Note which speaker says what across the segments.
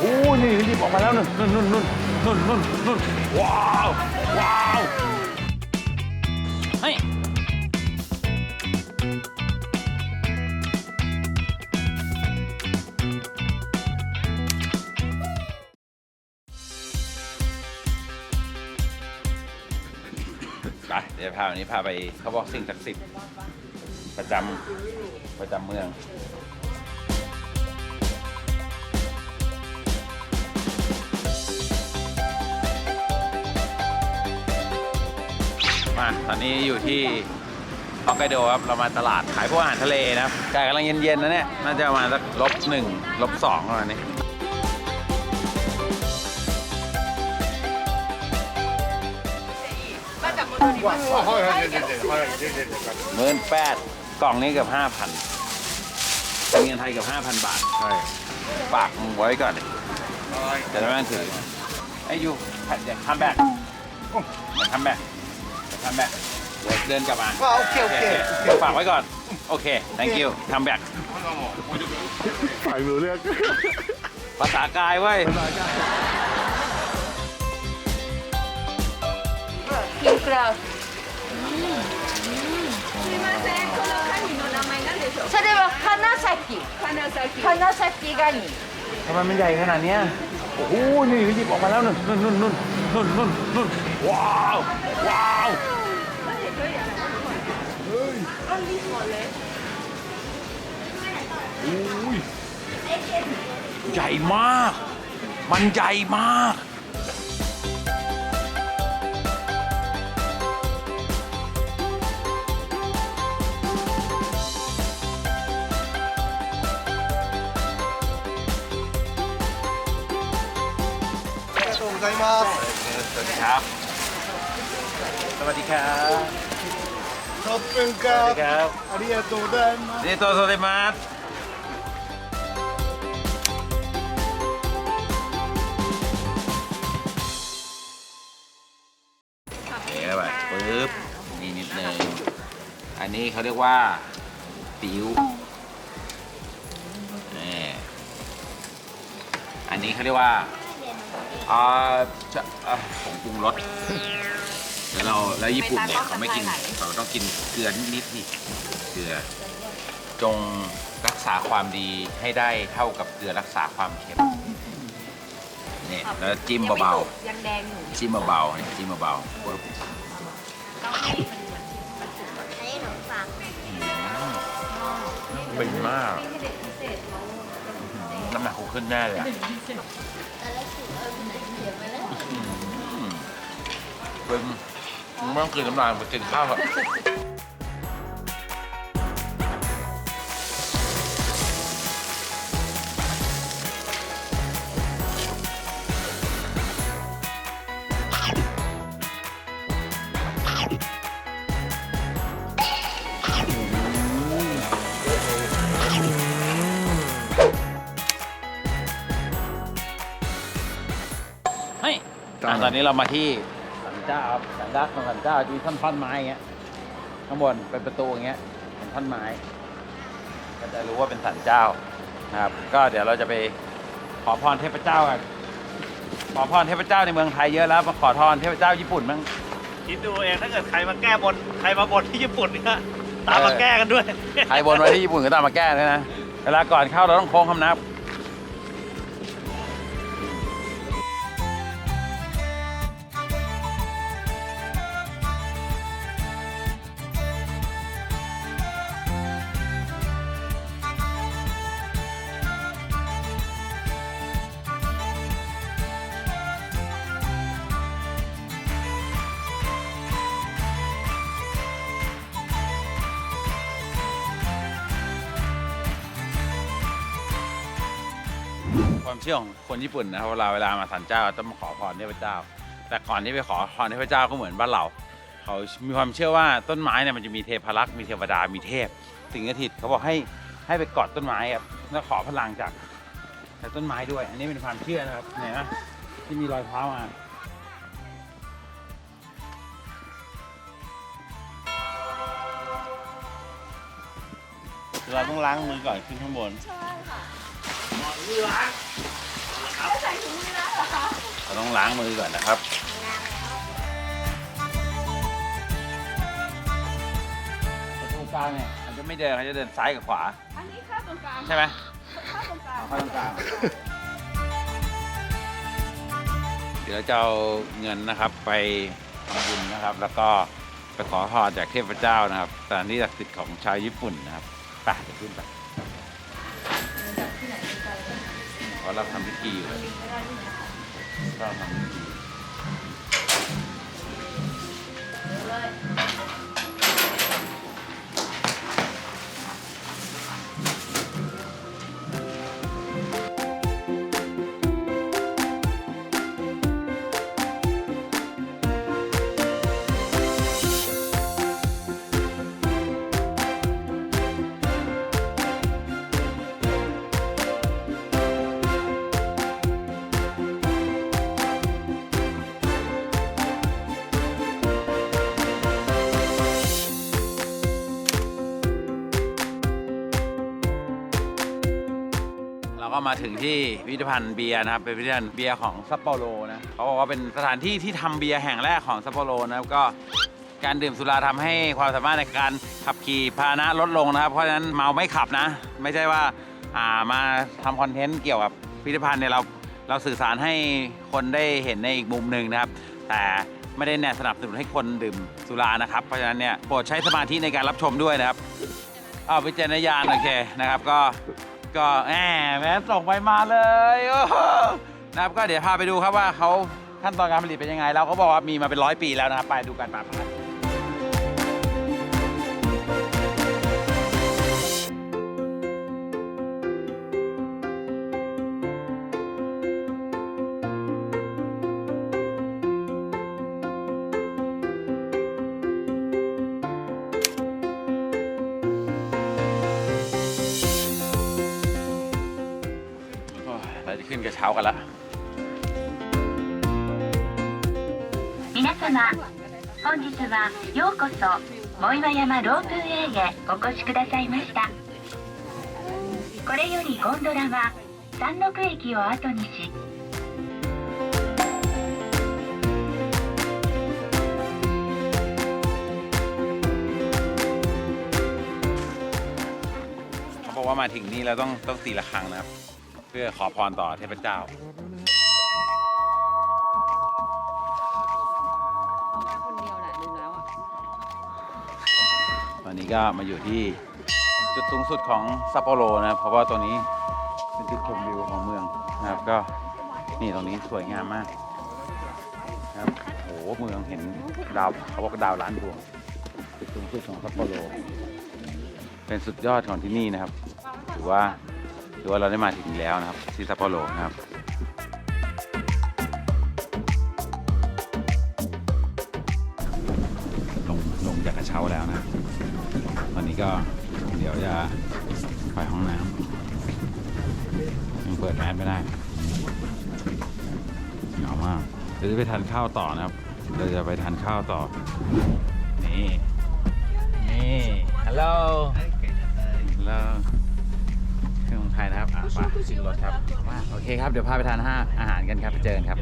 Speaker 1: โอ้โหนี่หยิบออกมาแล้วนู่นนู่นนู่นนู่นนู่นนู่นว้าวว้าวเฮ้ยไปเดี๋ยวพาวันนี้พาไปเขาบอกสิ่งศักดิ์สิทธิ์ประจำประจำเมือง ตอนนี้อยู่ที่ฮอกไกโดครับ เรามาตลาดขายพวกอาหารทะเลนะครับอากาศกำลังเย็นๆนะเนี่ย น่าจะประมาณสักลบหนึ่งลบสองประมาณนี้หมื่นแปดกล่องนี้เกือบห้าพันเป็นเงินไทยเกือบห้าพันบาท
Speaker 2: ใช่
Speaker 1: ฝากมึงไว้ก่อนจะได้ไม่ต้องถือไอ้ยูเดี๋ยวคัมแบ็กเดี๋ยวคัมแบ็ก เดี๋ยวคัมแบ็กเดี๋ยวเดินกลับมา
Speaker 2: โอเคโอเค
Speaker 1: ฝากไว้ก่อน โอเค thank you คัมแบ็ก
Speaker 2: ฝ่ายมือเลือก
Speaker 1: ภาษากายเว้ย
Speaker 3: キンクラウ
Speaker 4: すいません、このカニの名前なんでしょう
Speaker 3: それは花咲
Speaker 4: 花咲
Speaker 3: 花咲ガニ
Speaker 1: ทำไมมันใหญ่ขนาดเนี้ยโอ้โห นี่หยิบออกมาแล้วนู่นนู่นนู่น นู่นนู่นนู่นนู่นว้าว ว้าวโอ้ยใหญ่มาก มันใหญ่มาก
Speaker 2: ありがとうございます
Speaker 1: ส วัสดีครับ สวัสดีครับ
Speaker 2: ขอบคุ
Speaker 1: ณครัวัสบ
Speaker 2: ดี
Speaker 1: ครับ
Speaker 2: อาริยาโตไดมา
Speaker 1: เดโตโซเดมัสงเข้าไปปึ๊บนี่นิดนึง อันนี้เขาเรียกว่าติ๋วนี่อันนี้เขาเรียกว่า อ่าจะอ่าผงปรุงรสแล้วเราแล้วญี่ปุ่นเนี่ยเขาไม่กินเขาต้องกินเกลือนิดๆนี่เกลือ จงรักษาความดีให้ได้เท่ากับเกลือรักษาความเค็มนี่แล้วจิ้มเบา
Speaker 3: ยังแดงอยู่
Speaker 1: ๆจิ้มเบาๆนี่จิ้มเบาๆปึ๊บ
Speaker 3: อันนี้หนูฟัง
Speaker 1: เป็นมากน้ำหนักคงขึ้นแน่เลยอะอื เป็นมึงไม่ต้องกินน้ำลายมึงกินข้าวเถอะเฮ้ยอะตอนนี้เรามาที่สัน เจ้าครับสันดักของสันเจ้าจะมีท่อนท่อนๆไม้อย่างเงี้ยข้างบนเป็นประตูอย่างเงี้ยเป็นท่อนไม้ ก็จะรู้ว่าเป็นสันเจ้านะครับ ก็เดี๋ยวเราจะไปขอพรเทพเจ้ากันขอพรเทพเจ้าในเมืองไทยเยอะแล้วมาขอพรเทพเจ้าญี่ปุ่นบ้าง
Speaker 5: คิดดูเองถ้าเกิดใครมาแก้บนใครมาบนที่ญี่ปุ่นเนี่ยตามมาแก้กันด้วย
Speaker 1: ใครบนไว้ที่ญี่ปุ่นก็ตามมาแก้ด้วยนะ เวลาก่อนเข้าเราต้องโค้งคำนับ ความเชื่อของคนญี่ปุ่นนะครับเวลาเวลามาศาลเจ้าต้องมาขอพรเทพเจ้า แต่ก่อนที่ไปขอพรเทพเจ้าก็เหมือนบ้านเรา เขามีความเชื่อว่าต้นไม้เนี่ยมันจะมีเทพรักษ์มีเทวดามีเทพ สิ่งห์สิทธิ์เขาบอกให้ให้ไปกอดต้นไม้ครับแล้วขอพลังจากจากต้นไม้ด้วย อันนี้เป็นความเชื่อนะครับเห็นไหมที่มีรอยเท้ามา
Speaker 5: เราต้องล้างมือก่อนขึ้นข้างบน
Speaker 4: ใช่ ค่ะ
Speaker 5: มือล้างครับ
Speaker 1: ต้องล้างมือก่อนนะครับประตูกลางเนี่ยมันจะไม่เดินเขาจะเดินซ้ายกับขวา
Speaker 4: อันนี้ข้าวตรงกลาง
Speaker 1: ใช่ไหม
Speaker 4: ข้าวตรงกลาง
Speaker 1: เอาเข้าตรงกลางเดี๋ยวจะเอาเงินนะครับไปทำบุญนะครับ แล้วก็ไปขอพรจากเทพเจ้านะครับสถานที่ศักดิ์สิทธิ์ของชาวญี่ปุ่นนะครับไปเดี๋ยวขึ้นไป เพราะเราทำพิธีอยู่เราทำพิธี เราก็มาถึงที่พิพิธภัณฑ์เบียร์นะครับเป็นพิพิธภัณฑ์เบียร์ของซัปโปโรนะเขาบอกว่าเป็นสถานที่ที่ทำเบียร์แห่งแรกของซัปโปโรนะครับก็การดื่มสุราทำให้ความสามารถในการขับขี่พาหนะลดลงนะครับ เพราะฉะนั้นเมาไม่ขับนะ ไม่ใช่ว่าอ่ามาทำคอนเทนต์เกี่ยวกับพิพิธภัณฑ์เนี่ยเราเราสื่อสารให้คนได้เห็นในอีกมุมหนึ่งนะครับ แต่ไม่ได้แนะสนับสนุนให้คนดื่มสุรานะครับ เพราะฉะนั้นเนี่ยโปรดใช้สมาธิในการรับชมด้วยนะครับ เอาวิจารณญาณโอเคนะครับก็ ก็แหมแม้ส่งไปมาเลยนะครับก็เดี๋ยวพาไปดูครับว่าเขาขั้นตอนการผลิตเป็นยังไง เราก็บอกว่ามีมาเป็นร้อยปีแล้วนะครับไปดูกันปะไป ขึ้นกระเช้ากันละ
Speaker 6: 皆様本日はようこそ藻岩山ロープウェイへお越しくださいましたこれよりゴンドラは山麓駅を後にし
Speaker 1: เขาบอกว่ามาถึงนี่เราต้องต้องตีละครั้งนะครับ เพื่อขอพรต่อเทพเจ้า
Speaker 3: เขามาคนเดียวแหละดูแล้วอะ
Speaker 1: ตอนนี้ก็มาอยู่ที่จุดสูงสุดของซัปโปโรนะครับเพราะว่าตัวนี้เป็นจุดชมวิวของเมืองนะครับก็นี่ตรงนี้สวยงามมากนะครับโอ้โหเมืองเห็นดาวเขาบอกว่าดาวล้านดวงจุดสูงสุดของซัปโปโรเป็นสุดยอดของที่นี่นะครับถือว่าถื อว่าเราได้มาถึงแล้วนะครับ ที่ซัปโปโรนะครับลงลงจากกระเช้าแล้วนะครับตอนนี้ก็เดี๋ยวจะไปห้องน้ำยังเปิดแมสไม่ได้เหงามากเดี๋ยวจะไปทานข้าวต่อนะครับเดี๋ยวจะไปทานข้าวต่อ นี่ นี่ ฮัลโหล ฮัลโหลเครนะครับอะไปขึ้นรถครับ โอเคครับ เดี๋ยวพาไปทานห้าอาหารกันครับไปเจอกันครับ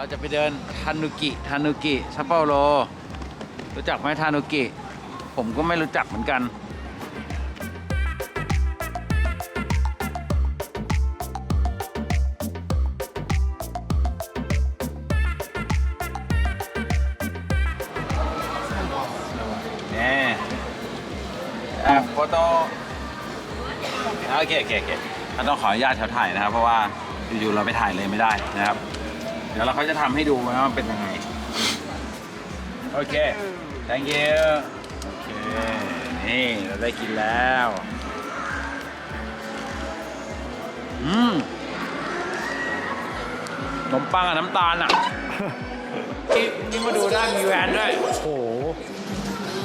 Speaker 1: เราจะไปเดินทานุกิทานุกิซัปโปโรรู้จักไหมทานุกิ ผมก็ไม่รู้จักเหมือนกันนี่แอบโฟโต้โอเคโอเคโอเคเราต้องขออนุญาตเขาถ่ายนะครับ เพราะว่าอยู่ๆเราไปถ่ายเลยไม่ได้นะครับ เดี๋ยวเราเขาจะทำให้ดูว่ามันเป็นยังไง โอเค thank you โอเค นี่เราได้กินแล้ว อืมขนมปังกับน้ำตาลอะ นี่มาดูได้มีแวนด้วย
Speaker 2: โอ้โห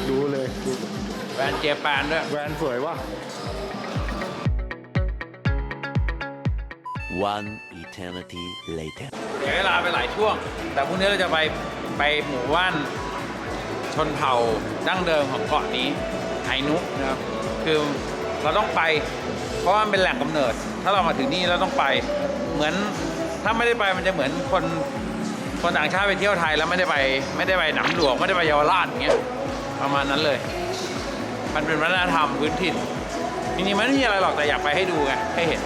Speaker 2: ดูเลยดู
Speaker 1: แวนเจแปนด้วย
Speaker 2: แวนสวยว่ะ
Speaker 7: One eternity later.
Speaker 1: เสียเวลาไปหลายช่วง แต่พรุ่งนี้เราจะไปไปหมู่บ้านชนเผ่าดั้งเดิมของเกาะนี้ไฮนุนะครับคือเราต้องไป เพราะว่ามันเป็นแหล่งกำเนิด ถ้าเรามาถึงนี่เราต้องไปเหมือนถ้าไม่ได้ไปมันจะเหมือนคนคนต่างชาติไปเที่ยวไทยแล้วไม่ได้ไปไม่ได้ไปหนำหลวงไม่ได้ไปเยาวราชอย่างเงี้ยประมาณนั้นเลย มันเป็นวัฒนธรรมพื้นถิ่นจริงๆมันไม่มีอะไรหรอกแต่อยากไปให้ดูไงให้เห็น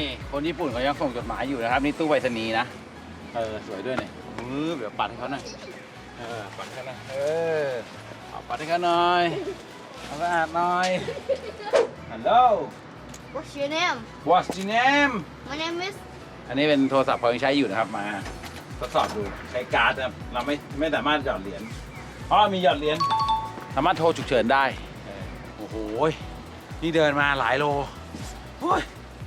Speaker 1: นี่คนญี่ปุ่นเขายังส่งจดหมายอยู่นะครับ นี่ตู้ไปรษณีย์นะ เออ สวยด้วยเนี่ยมือเดี๋ยวปัดให้เขาหน่อย เออ ปัดให้เขาหน่อย เออ เอาปัดให้เขาหน่อยเอาสะอาดหน่อย Hello
Speaker 8: What's your name?
Speaker 1: What's your name
Speaker 8: My name is
Speaker 1: อันนี้เป็นโทรศัพท์เขายังใช้อยู่นะครับ มาทดสอบดูใช้การ์ดนะครับเราไม่ไม่สามารถหยอดเหรียญอ๋อมีหยอดเหรียญสามารถโทรฉุกเฉินได้เออโอ้โห นี่เดินมาหลายโลโอ้ย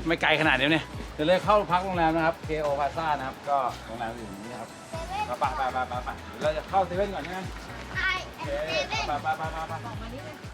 Speaker 1: ไม่ไกลขนาดนี้เนี่ยเดี๋ยวเลยเข้าพักโรงแรมนะครับ KO Plaza นะครับ ก็โรงแรมอยู่ตรงนี้ครับไปไปไปไปไปไปเดี๋ยวเราจะเข้าเซเว่นก่อนใช่ไหม
Speaker 8: I
Speaker 1: โอเค
Speaker 8: am David.
Speaker 1: ไปไปไปไปไป